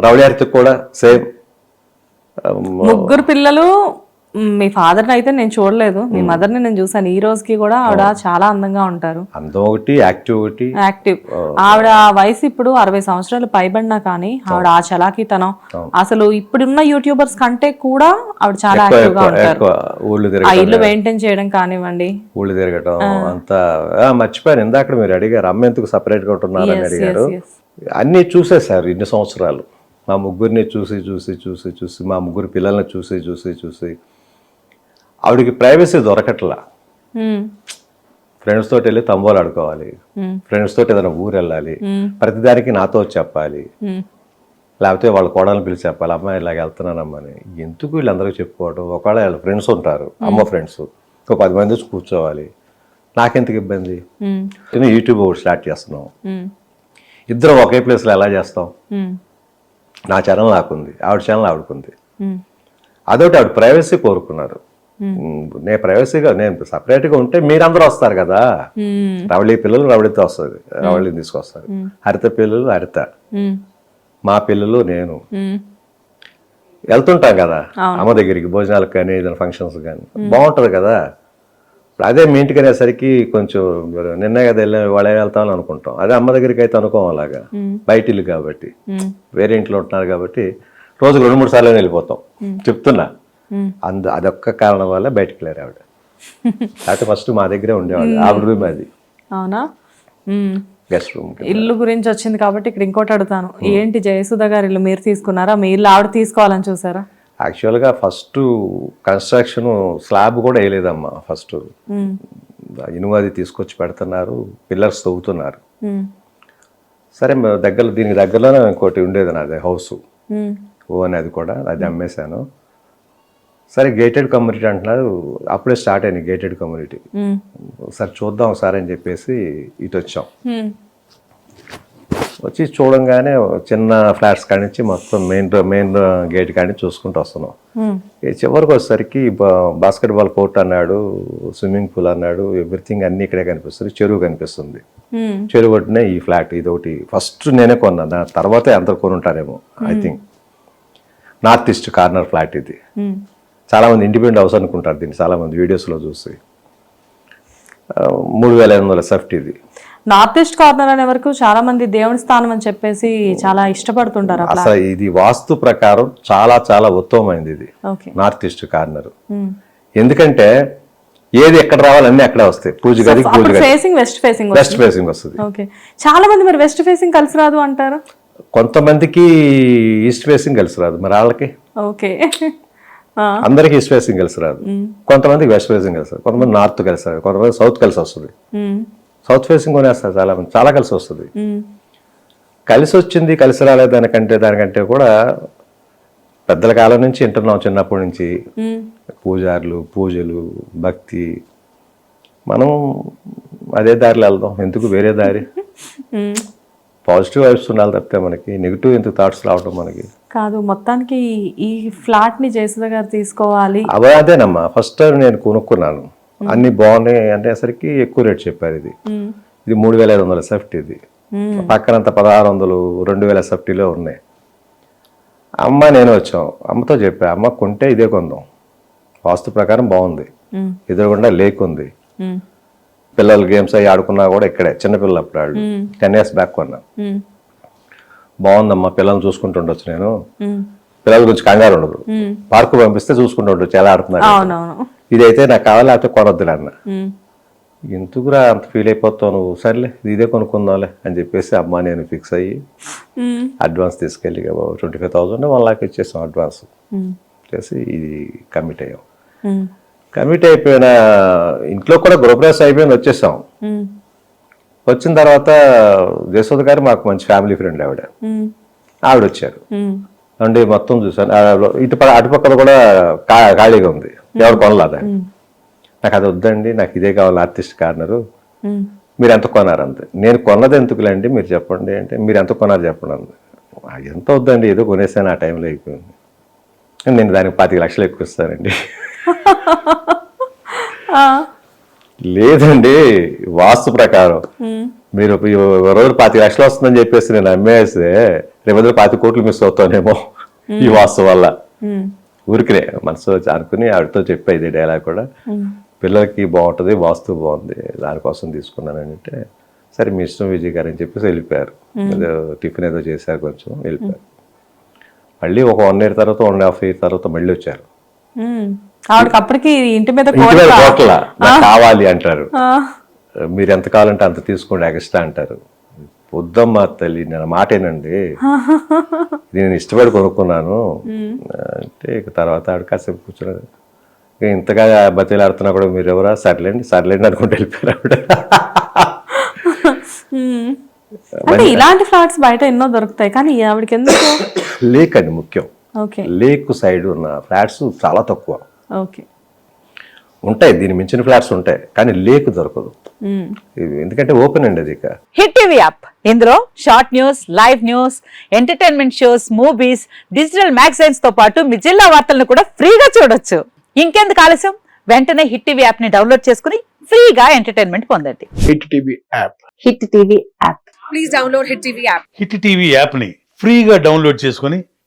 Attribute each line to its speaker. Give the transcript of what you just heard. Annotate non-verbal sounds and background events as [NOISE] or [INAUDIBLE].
Speaker 1: రవళార్తికి కూడా సేమ్
Speaker 2: ముగ్గురు పిల్లలు మ్, ఫాదర్ని అయితే నేను చూడలేదు. మీ మదర్ని నేను చూసాను ఈ రోజుకి కూడా ఆవిడ చాలా అందంగా ఉంటారు.
Speaker 1: అందం ఒకటి యాక్టివ్ ఒకటి.
Speaker 2: యాక్టివ్. ఆవిడ వయసు ఇప్పుడు అరవై సంవత్సరాలు పైబడినా కానీ ఆవిడ ఆ చలాకీతనం. అసలు ఇప్పుడున్న యూట్యూబర్స్ కంటే కూడా ఆవిడ చాలా యాక్టివ్గా ఉంటారు. ఆ ఇల్లు మెయింటైన్ చేయడం కానివ్వండి.
Speaker 1: ఊళ్ళు తిరగటం అంతా ఆ, మర్చిపోయాను. ఇందాక మీరు అడిగారు అమ్మ ఎందుకు సపరేట్గా ఉంటున్నారని అడిగారు.
Speaker 2: yes.
Speaker 1: అన్నీ చూసేశారు ఇన్ని సంవత్సరాలు. మా ముగ్గురిని చూసి చూసి చూసి చూసి మా ముగ్గురు పిల్లల్ని చూసి చూసి చూసి ఆవిడకి ప్రైవసీ దొరకట్లా. ఫ్రెండ్స్ తోటి వెళ్ళి తంబోలు ఆడుకోవాలి. ఫ్రెండ్స్ తోటి ఏదైనా ఊరు వెళ్ళాలి. ప్రతిదానికి నాతో చెప్పాలి. లేకపోతే వాళ్ళ కోడలను పిలిచి చెప్పాలి. అమ్మాయి ఇలాగ వెళ్తున్నానమ్మా అని ఎందుకు వీళ్ళందరికీ చెప్పుకోవడం? ఒకవేళ వాళ్ళ ఫ్రెండ్స్ ఉంటారు. అమ్మ ఫ్రెండ్స్ ఒక పది మంది వచ్చి కూర్చోవాలి. నాకెందుకు ఇబ్బంది? నేను యూట్యూబ్ ఒకటి స్టార్ట్ చేస్తున్నాం. ఇద్దరం ఒకే ప్లేస్లో ఎలా చేస్తాం? నా ఛానల్ నాకుంది ఆవిడ ఛానల్ ఆవిడకుంది. అదొకటి ఆవిడ ప్రైవసీ కోరుకున్నారు. నేను ప్రైవసీగా నేను సపరేట్గా ఉంటే మీరందరూ వస్తారు కదా. రవళి పిల్లలు రవళితో వస్తుంది రవళిని తీసుకొస్తారు. హరిత పిల్లలు హరిత.
Speaker 2: మ్,
Speaker 1: పిల్లలు నేను. వెళ్తుంటాం కదా అమ్మ దగ్గరికి భోజనాలకు కానీ ఏదైనా ఫంక్షన్స్ కానీ. బాగుంటుంది కదా. అదే మీ ఇంటికి అనేసరికి కొంచెం నిన్నే కదా వెళ్ళాం వాళ్ళే వెళ్తామని అనుకుంటాం. అదే అమ్మ దగ్గరికి అయితే అనుకోం అలాగా. బయట ఇల్లు కాబట్టి వేరే ఇంట్లో ఉంటున్నారు కాబట్టి రోజుకు రెండు మూడు సార్లు వెళ్ళిపోతాం. చెప్తున్నా. అందు అదొక్క కారణం వల్ల బయటికి వెళ్ళారు ఆవిడ. లేకపోతే ఫస్ట్ మా దగ్గరే ఉండేవాడు ఆవిడ రూమ్ అది.
Speaker 2: అవునా.
Speaker 1: గెస్ట్ రూమ్
Speaker 2: ఇల్లు గురించి వచ్చింది కాబట్టి ఇక్కడ ఇంకోటి అడుగుతాను. ఏంటి జయసుధ గారి ఇల్లు? మీరు తీసుకున్నారా? మీ ఇల్లు ఆవిడ తీసుకోవాలని చూసారా?
Speaker 1: యాక్చువల్గా ఫస్ట్ కన్స్ట్రక్షన్ స్లాబ్ కూడా వేయలేదమ్మా ఫస్ట్.
Speaker 2: మ్,
Speaker 1: ఇనుమది తీసుకొచ్చి పెడుతున్నారు పిల్లర్స్ తవ్వుతున్నారు. సరే దగ్గర దీనికి దగ్గరలోనే ఇంకోటి ఉండేది నాది హౌస్. ఓ అని అది కూడా అది అమ్మేశాను. సరే గేటెడ్ కమ్యూనిటీ అంటున్నారు అప్పుడే స్టార్ట్ అయింది గేటెడ్ కమ్యూనిటీ సరే చూద్దాం ఒకసారి అని చెప్పేసి ఇటు వచ్చాం వచ్చి చూడంగానే చిన్న ఫ్లాట్స్ కాడి నుంచి మొత్తం మెయిన్ మెయిన్ గేట్ కాడి నుంచి చూసుకుంటూ వస్తున్నాం. చివరికి వచ్చేసరికి బాస్కెట్బాల్ కోర్ట్ అన్నాడు స్విమ్మింగ్ పూల్ అన్నాడు ఎవ్రీథింగ్ అన్నీ ఇక్కడే కనిపిస్తుంది చెరువు కనిపిస్తుంది. చెరువు ఒడ్డునే ఈ ఫ్లాట్ ఇది ఒకటి ఫస్ట్ నేనే కొన్నా నా తర్వాతే అందరు కొనుంటారేమో I think north east corner flat ఇది. చాలామంది ఇండిపెండెంట్ హౌస్ అనుకుంటారు దీన్ని చాలామంది వీడియోస్లో చూసి. మూడు వేల ఐదు వందల సెఫ్ట్ ఇది.
Speaker 2: నార్త్ ఈస్ట్ కార్నర్ అనే వరకు చాలా మంది దేవుని స్థానం అని చెప్పేసి చాలా ఇష్టపడుతుంటారు
Speaker 1: అసలు ఇది వాస్తు ప్రకారం చాలా చాలా ఉత్తమమైనది ఇది. North east corner. ఎందుకంటే ఏది ఎక్కడ రావాలన్నీ అక్కడే వస్తాయి. పూజ గది పూజ
Speaker 2: facing west facing
Speaker 1: west facing వస్తుంది.
Speaker 2: ఓకే. చాలా మంది మరి వెస్ట్ ఫేసింగ్ కలిసి రాదు అంటారు?
Speaker 1: కొంతమందికి ఈస్ట్ ఫేసింగ్ కలిసి రాదు. మరి వాళ్ళకి?
Speaker 2: ఓకే.
Speaker 1: అందరికి ఈస్ట్ ఫేసింగ్ కలిసి రాదు. కొంతమందికి వెస్ట్ ఫేసింగ్ కలిసి రాదు. కొంతమంది నార్త్ కలిసి రాదు. కొంతమంది సౌత్ కలిసి వస్తుంది. సౌత్ ఫేసింగ్ కొనేస్తారు చాలా మంది. చాలా కలిసి వస్తుంది. కలిసి వచ్చింది కలిసి రాలేదు దానికంటే దానికంటే కూడా పెద్దల కాలం నుంచి వింటున్నాం చిన్నప్పటి నుంచి. పూజారులు పూజలు భక్తి. మనం అదే దారిలో వెళ్దాం. ఎందుకు? వేరే దారి. [LAUGHS] పాజిటివ్ వైబ్స్ ఉండాలి తప్పితే మనకి నెగిటివ్ ఎందుకు థాట్స్ రావడం మనకి?
Speaker 2: కాదు మొత్తానికి ఈ ఫ్లాట్ని జయసుధ గారు తీసుకోవాలి.
Speaker 1: అవ అదేనమ్మా. ఫస్ట్ టైం నేను కొనుక్కున్నాను. అన్ని బాగున్నాయి అనేసరికి ఎక్కువ రేట్ చెప్పారు ఇది. ఇది మూడు వేల ఐదు వందల సెఫ్ట్ ఇది. పక్కనంత పదహారు వందలు రెండు వేల సెఫ్టీలో ఉన్నాయి. అమ్మ నేను వచ్చాం. అమ్మతో చెప్పా అమ్మ కొంటే ఇదే కొందాం. వాస్తు ప్రకారం బాగుంది. ఎదురుగుండా లేక్ ఉంది. పిల్లలు గేమ్స్ అవి ఆడుకున్నా కూడా ఇక్కడే చిన్నపిల్లలు అప్పుడు వాళ్ళు టెన్ ఇయర్స్ బ్యాక్ కొన్నా. బాగుందమ్మా పిల్లల్ని చూసుకుంటుండొచ్చు నేను. పిల్లల గురించి కంగారు ఉండదు. పార్కు పంపిస్తే చూసుకుంటూ ఉండొచ్చు ఎలా ఆడుతున్నారు. ఇదైతే నాకు కావాలి లేకపోతే కొనొద్దులే అన్న ఎందుకురా అంత ఫీల్ అయిపోతావు నువ్వు? సర్లే ఇది ఇదే కొనుక్కుందాంలే అని చెప్పేసి అమ్మ నేను ఫిక్స్ అయ్యి అడ్వాన్స్ తీసుకెళ్ళి twenty five thousand one lakh ఇచ్చేసాం అడ్వాన్స్ చేసి ఇది కమిట్ అయ్యాం. కమిట్ అయిపోయిన ఇంట్లో కూడా గృహప్రవేశం అయిపోయింది వచ్చేసాం. వచ్చిన తర్వాత జయసోద గారు మాకు మంచి ఫ్యామిలీ ఫ్రెండ్ ఆవిడ. ఆవిడ వచ్చారు. అంటే మొత్తం చూసాను ఇటు పక్క అటుపక్కల కూడా ఖాళీగా ఉంది. ఎవరు కొనలేదు నాకు అది వద్దండి నాకు ఇదే కావాలి ఆర్టిస్ట్ కార్నరు.
Speaker 2: మ్.
Speaker 1: మీరు ఎంత కొన్నారు అంతే. నేను కొన్నది ఎందుకులేండి మీరు చెప్పండి అంటే మీరు ఎంత కొన్నారు చెప్పండి అంది. "ఆ, ఎంత వద్దండి ఏదో కొనేసాను ఆ టైంలో అయిపోయింది నేను దానికి పాతిక లక్షలు ఎక్కువ ఇస్తానండి. [LAUGHS] లేదండి వాస్తు ప్రకారం. మీరు రోజు పాతిక లక్షలు వస్తుందని చెప్పేసి నేను అమ్మేస్తే రేపు పాతి కోట్లు మిస్ అవుతానేమో ఈ వాస్తు వల్ల. ఊరికినే మనసు వచ్చి అనుకుని ఆవిడతో చెప్పే ఇది డైలాగ్ కూడా. పిల్లలకి బాగుంటుంది వాస్తు బాగుంది దానికోసం తీసుకున్నాను అంటే సరే మీ ఇష్టం విజయ్ గారు అని చెప్పేసి వెళ్ళిపోయారు. ఏదో టిఫిన్ ఏదో చేశారు కొంచెం వెళ్ళిపోయారు. మళ్ళీ ఒక వన్ ఇయర్ తర్వాత వన్ హాఫ్ ఇయర్ తర్వాత మళ్ళీ వచ్చారు.
Speaker 2: అప్పటికి ఇంటి మీద
Speaker 1: కోట్ల కావాలి అంటారు. మీరు ఎంత కావాలంటే అంత తీసుకోండి ఎక్స్ట్రా అంటారు. వద్దమ్మా తల్లి నేను మాటేనండి. [LAUGHS] నేను ఇష్టపడి కొనుక్కున్నాను. అంటే ఇక తర్వాత ఆవిడ కాసేపు కూర్చున్నది. ఇక ఇంతగా బతిలాడుతున్నా కూడా మీరు ఎవరా సర్లేండి సర్లేండి అనుకుంటూ వెళ్ళిపోయారు ఆవిడ. [LAUGHS]
Speaker 2: అంటే ఇలాంటి ఫ్లాట్స్ బయట ఎన్నో దొరుకుతాయి కానీ ఆవిడకి ఎందుకు? [COUGHS]
Speaker 1: లేక్ అండి ముఖ్యం.
Speaker 2: ఓకే.
Speaker 1: లేక్ సైడ్ ఉన్న ఫ్లాట్స్ చాలా తక్కువ.
Speaker 2: ఓకే.
Speaker 1: ఉంటాయి దీని మించిన ఫ్లాట్స్ ఉంటాయి కానీ లేక్ దొరకదు. ఎందుకంటే ఓపెన్ అండి అది ఇక.
Speaker 3: Hit TV app. ఇందులో short news live news entertainment shows movies digital మ్యాగజైన్స్తో పాటు మీ జిల్లా వార్తలను కూడా ఫ్రీగా చూడొచ్చు. ఇంకెందుకు ఆలస్యం? వెంటనే హిట్ టీవీ యాప్ని డౌన్లోడ్ చేసుకుని ఫ్రీగా ఎంటర్టైన్మెంట్ పొందండి.
Speaker 4: Hit TV app.
Speaker 3: Hit TV app.
Speaker 5: Hit TV యాప్ని ఫ్రీగా డౌన్లోడ్ చేసుకొని